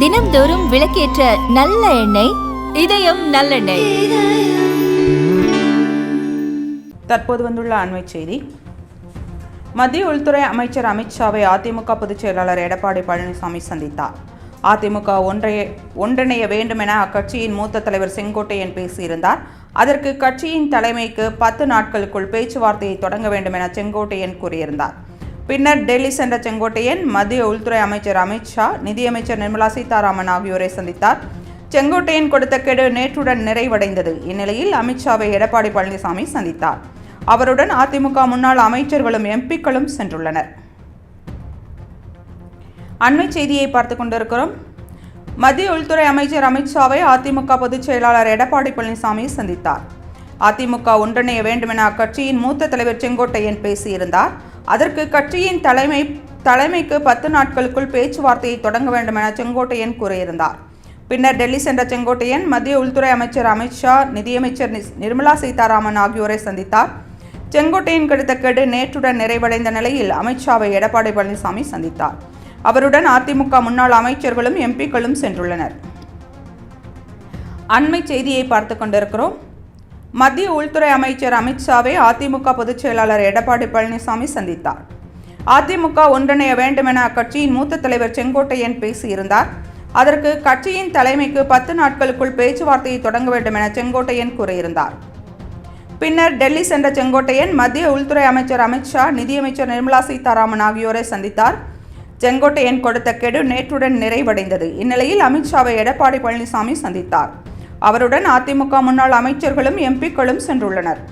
தினம்தோறும் விளக்கேற்ற நல்ல எண்ணெய் இதயம் நல்லெண்ணெய். தற்போது வந்துள்ள அண்மை செய்தி. மத்திய உள்துறை அமைச்சர் அமித்ஷாவை அதிமுக பொதுச் செயலாளர் எடப்பாடி பழனிசாமி சந்தித்தார். அதிமுக ஒன்றைய ஒன்றிணைய வேண்டுமென அக்கட்சியின் மூத்த தலைவர் செங்கோட்டையன் பேசியிருந்தார். அதற்கு கட்சியின் தலைமைக்கு பத்து நாட்களுக்குள் பேச்சுவார்த்தையை தொடங்க வேண்டும் என செங்கோட்டையன் கூறியிருந்தார். பின்னர் டெல்லி சென்ற செங்கோட்டையன் மத்திய உள்துறை அமைச்சர் அமித்ஷா நிதியமைச்சர் நிர்மலா சீதாராமன் ஆகியோரை சந்தித்தார். செங்கோட்டையன் கொடுத்த கெடு நேற்றுடன் நிறைவடைந்தது. இந்நிலையில் அமித்ஷாவை எடப்பாடி பழனிசாமி சந்தித்தார். அவருடன் அதிமுக முன்னாள் அமைச்சர்களும் எம்பிக்களும் சென்றுள்ளனர். அண்மை செய்தியை பார்த்து கொண்டிருக்கிறோம். மத்திய உள்துறை அமைச்சர் அமித்ஷாவை அதிமுக பொதுச் செயலாளர் எடப்பாடி பழனிசாமி சந்தித்தார். அதிமுக ஒன்றிணைய வேண்டுமென அக்கட்சியின் மூத்த தலைவர் செங்கோட்டையன் பேசியிருந்தார். அதற்கு கட்சியின் தலைமை தலைமைக்கு பத்து நாட்களுக்குள் பேச்சுவார்த்தையை தொடங்க வேண்டும் என செங்கோட்டையன் கூறியிருந்தார். பின்னர் டெல்லி சென்ற செங்கோட்டையன் மத்திய உள்துறை அமைச்சர் அமித்ஷா நிதியமைச்சர் நிர்மலா சீதாராமன் ஆகியோரை சந்தித்தார். செங்கோட்டையன் கிடைத்த கெடு நேற்றுடன் நிறைவடைந்த நிலையில் அமித்ஷாவை எடப்பாடி பழனிசாமி சந்தித்தார். அவருடன் அதிமுக முன்னாள் அமைச்சர்களும் எம்பிக்களும் சென்றுள்ளனர். அண்மை செய்தியை பார்த்து கொண்டிருக்கிறோம். மத்திய உள்துறை அமைச்சர் அமித்ஷாவை அதிமுக பொதுச் செயலாளர் எடப்பாடி பழனிசாமி சந்தித்தார். அதிமுக ஒன்றிணைய வேண்டுமென அக்கட்சியின் மூத்த தலைவர் செங்கோட்டையன் பேசியிருந்தார். அதற்கு கட்சியின் தலைமைக்கு பத்து நாட்களுக்குள் பேச்சுவார்த்தையை தொடங்க வேண்டும் என செங்கோட்டையன் கூறியிருந்தார். பின்னர் டெல்லி சென்ற செங்கோட்டையன் மத்திய உள்துறை அமைச்சர் அமித்ஷா நிதியமைச்சர் நிர்மலா சீதாராமன் ஆகியோரை சந்தித்தார். செங்கோட்டையன் கொடுத்த கெடு நேற்றுடன் நிறைவடைந்தது. இந்நிலையில் அமித்ஷாவை எடப்பாடி பழனிசாமி சந்தித்தார். அவருடன் அதிமுக முன்னாள் அமைச்சர்களும் எம்பிக்களும் சென்றுள்ளனர்.